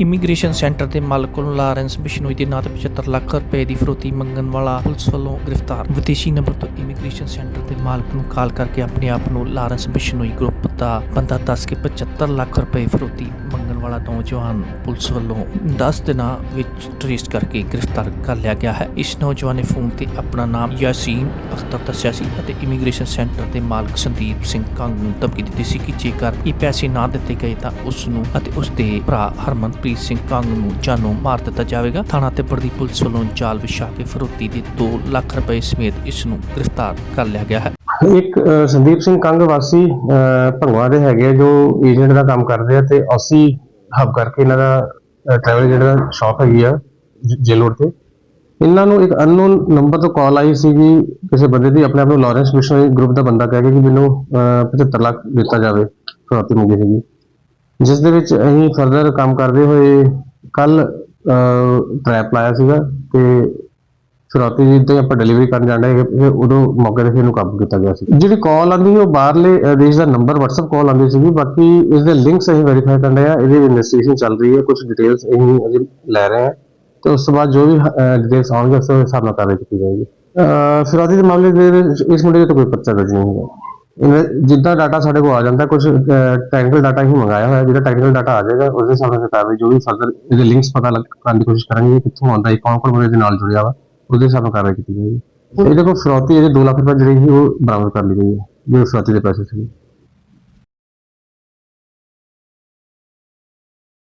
Immigration centre ਦੇ ਮਾਲਕ ਕੋਲੋਂ ਲਾਰੈਂਸ ਬਿਸ਼ਨੋਈ ਦੇ ਨਾਂ ਤੇ 75 ਲੱਖ ਰੁਪਏ ਦੀ ਫਰੋਤੀ ਮੰਗਣ ਵਾਲਾ ਪੁਲਿਸ ਵੱਲੋਂ ਗ੍ਰਿਫਤਾਰ। ਵਿਦੇਸ਼ੀ ਨੰਬਰ ਤੋਂ ਇਮੀਗ੍ਰੇਸ਼ਨ ਸੈਂਟਰ ਦੇ ਮਾਲਕ ਨੂੰ ਕਾਲ ਕਰਕੇ ਆਪਣੇ ਆਪ ਨੂੰ ਲਾਰੈਂਸ ਬਿਸ਼ਨੋਈ ਗਰੁੱਪ ਦਾ ਬੰਦਾ ਦੱਸ ਕੇ 75 ਲੱਖ ਰੁਪਏ ਫਰੋਤੀ ਮੰਗਣ ਵਾਲਾ ਨੌਜਵਾਨ ਪੁਲਿਸ ਵੱਲੋਂ 10 ਦਿਨਾਂ ਵਿੱਚ ਟ੍ਰੇਸ ਕਰਕੇ ਗ੍ਰਿਫਤਾਰ ਕਰ ਲਿਆ ਗਿਆ ਹੈ। ਇਸ ਨੌਜਵਾਨ ਨੇ ਫੋਨ ਤੇ ਆਪਣਾ ਨਾਮ ਯਾਸੀਨ ਅਖਤਰ ਦੱਸਿਆ ਸੀ ਅਤੇ ਇਮੀਗ੍ਰੇਸ਼ਨ ਸੈਂਟਰ ਦੇ ਮਾਲਕ ਸੰਦੀਪ ਸਿੰਘ ਕੰਗ ਨੂੰ ਧਮਕੀ ਦਿੱਤੀ ਸੀ ਕਿ ਜੇਕਰ ਇਹ ਪੈਸੇ ਨਾ ਦਿੱਤੇ ਗਏ ਤਾਂ ਉਸ ਨੂੰ ਅਤੇ ਉਸ ਦੇ ਭਰਾ ਹਰਮਨਪ੍ਰੀਤ ਸਿੰਘ ਕੰਗ ਨੂੰ ਜਾਨੋਂ ਮਾਰ ਦਿੱਤਾ ਜਾਵੇਗਾ। ਥਾਣਾ ਤੇ ਦੀ ਪੁਲਿਸ ਵੱਲੋਂ ਜਾਲ ਵਿਛਾ ਕੇ ਫਰੋਤੀ ਦੇ 2 ਲੱਖ ਰੁਪਏ ਸਮੇਤ ਇਸ ਨੂੰ ਗ੍ਰਿਫਤਾਰ ਕਰ ਲਿਆ ਗਿਆ ਹੈ। ਇੱਕ ਸੰਦੀਪ ਸਿੰਘ ਕੰਗ ਵਾਸੀ ਅ, ਭੰਗਵਾ ਦੇ ਹੈਗੇ ਆ ਜੋ ਏਜੰਟ ਦਾ ਕੰਮ ਕਰਦੇ ਆ ਤੇ ਅਸੀਂ ਹੱਬ ਕਰਕੇ ਇਹਨਾਂ ਦਾ ਟਰੈਵਲ ਜਿਹੜਾ ਦਾ ਸ਼ਾਪ ਹੈਗੀ ਆ ਜੇਲ ਤੇ। ਇਹਨਾਂ ਨੂੰ ਇੱਕ ਅਨਨੋਨ ਨੰਬਰ ਤੋਂ ਕਾਲ ਆਈ ਸੀਗੀ ਕਿਸੇ ਬੰਦੇ ਦੀ ਆਪਣੇ ਆਪ ਨੂੰ ਲਾਰੈਂਸ ਮਿਸ਼ਨਰੀ ਗਰੁੱਪ ਦਾ ਬੰਦਾ ਕਹਿ ਕੇ ਕਿ ਮੈਨੂੰ 75 ਲੱਖ ਦਿੱਤਾ ਜਾਵੇ ਫਰੋਤੀ ਮੰਗੀ ਸੀਗੀ। ਜਿਸ ਦੇ ਵਿੱਚ ਅਸੀਂ ਫਰਦਰ ਕੰਮ ਕਰਦੇ ਹੋਏ ਕੱਲ ਟਰੈਪ ਲਾਇਆ ਸੀਗਾ ਤੇ ਫਿਰੌਤੀ ਜਿੱਦਾਂ ਹੀ ਆਪਾਂ ਡਿਲੀਵਰੀ ਕਰਨ ਜਾਂਦੇ ਹੈਗੇ ਫਿਰ ਉਦੋਂ ਮੌਕੇ ਤੇ ਇਹਨੂੰ ਕਾਬੂ ਕੀਤਾ ਗਿਆ ਸੀ। ਜਿਹੜੀ ਕਾਲ ਆਂਦੀ ਉਹ ਬਾਹਰਲੇ ਦੇਸ਼ ਦਾ ਨੰਬਰ WhatsApp ਕਾਲ ਆਂਦੀ ਸੀਗੀ ਬਾਕੀ ਇਸ ਦੇ ਲਿੰਕਸ ਅਸੀਂ ਵੈਰੀਫਾਈ ਕਰ ਰਹੇ ਆ ਇਹਦੀ ਇਨਵੈਸਟੀਗੇਸ਼ਨ ਚੱਲ ਰਹੀ ਹੈ ਕੁਝ ਡਿਟੇਲਸ ਅਸੀਂ ਅਜੇ ਲੈ ਰਹੇ ਹਾਂ। ਤੇ ਉਸ ਤੋਂ ਬਾਅਦ ਜੋ ਵੀ ਡਿਟੇਲਸ ਆਉਣਗੇ ਉਸ ਦੇ ਹਿਸਾਬ ਨਾਲ ਕਾਰਵਾਈ ਕੀਤੀ ਜਾਏਗੀ। ਫਿਰੌਤੀ ਦੇ ਮਾਮਲੇ ਦੇ ਇਸ ਮੁੰਡੇ ਤੇ ਕੋਈ ਪਰਚਾ ਦਰਜ ਨਹੀਂ ਹੋਇਆ ਜਿੱਦਾਂ ਡਾਟਾ ਸਾਡੇ ਕੋਲ ਆ ਜਾਂਦਾ ਕੁਝ ਟੈਕਨੀਕਲ ਡਾਟਾ ਹੀ ਮੰਗਾਇਆ ਹੋਇਆ ਜਿਹੜਾ ਟੈਕਨੀਕਲ ਡਾਟਾ ਆ ਜਾਏਗਾ ਉਸ ਦੇ ਹਿਸਾਬ ਨਾਲ ਕਾਰਵਾਈ ਜੋ ਵੀ ਫਰਦਰ ਇਹਦੇ ਲਿੰਕਸ ਪਤਾ ਕਰਨ ਦੀ ਕੋਸ਼ਿਸ਼ ਕਰਾਂਗੇ ਕਿ ਕਿੱਥੋਂ ਆਉਂਦਾ ਹੈ ਕੌਣ ਕੌਣ ਦੇ ਨਾਲ ਜੁੜਿਆ ਵਾ। ਉਹਦੇ ਹਿਸਾਬ ਨਾਲ ਕਾਰਵਾਈ ਕੀਤੀ ਜਾਏਗੀ। ਇਹਦੇ ਕੋਲ ਫਰੌਤੀ ਇਹਦੇ 2 ਲੱਖ ਰੁਪਏ ਜਿਹੜੀ ਸੀ ਉਹ ਬਰਾਮਦ ਕਰ ਲਈ ਗਈ ਹੈ ਜੋ ਫਰੌਤੀ ਦੇ ਪੈਸੇ ਸੀ